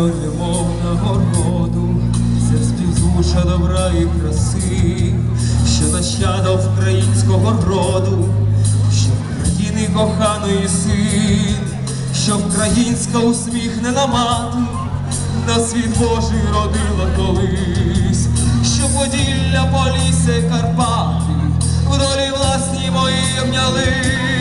маю немов нагороду, це співзвуча добра і краси, що нащада українського роду, що країни коханої син, що українська усміхнена мати, на світ Божий родила колись, що Поділля, Полісся Карпати. В долі власній мої обнялись.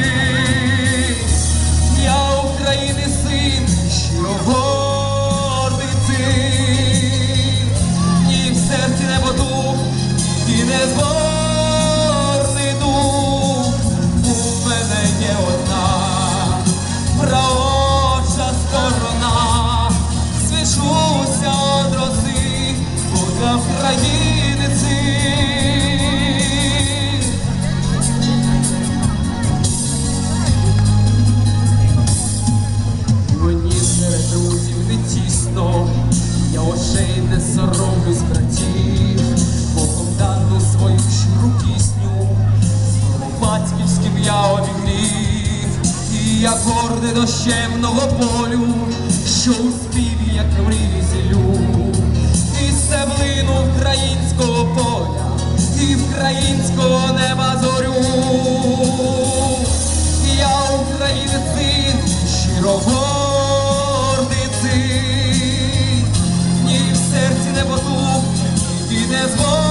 Я обігрів, і я гордий до щемного полю, що у співі, як мрії зілю, і стеблину українського поля, і українського неба зорю. Я українець син, щиро ні в серці не потух, і не згорний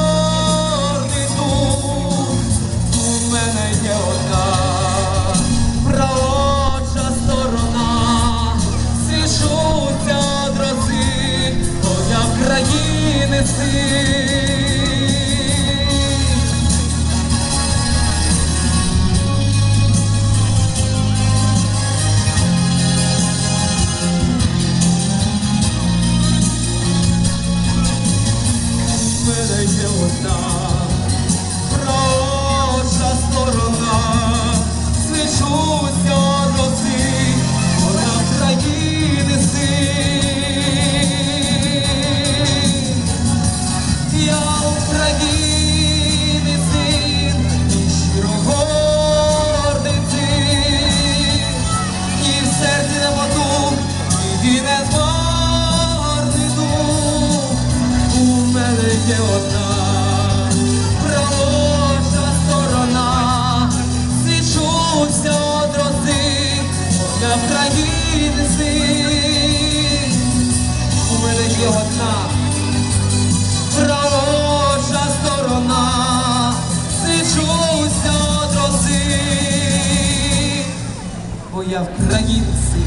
є проча сторона, свічуся до цих, вона країни син. Я України син, і щиро гордий ні в серці не потух, ні не згорний дух. У мене є одна правоча сторона, свічуся од роси, бо я українці.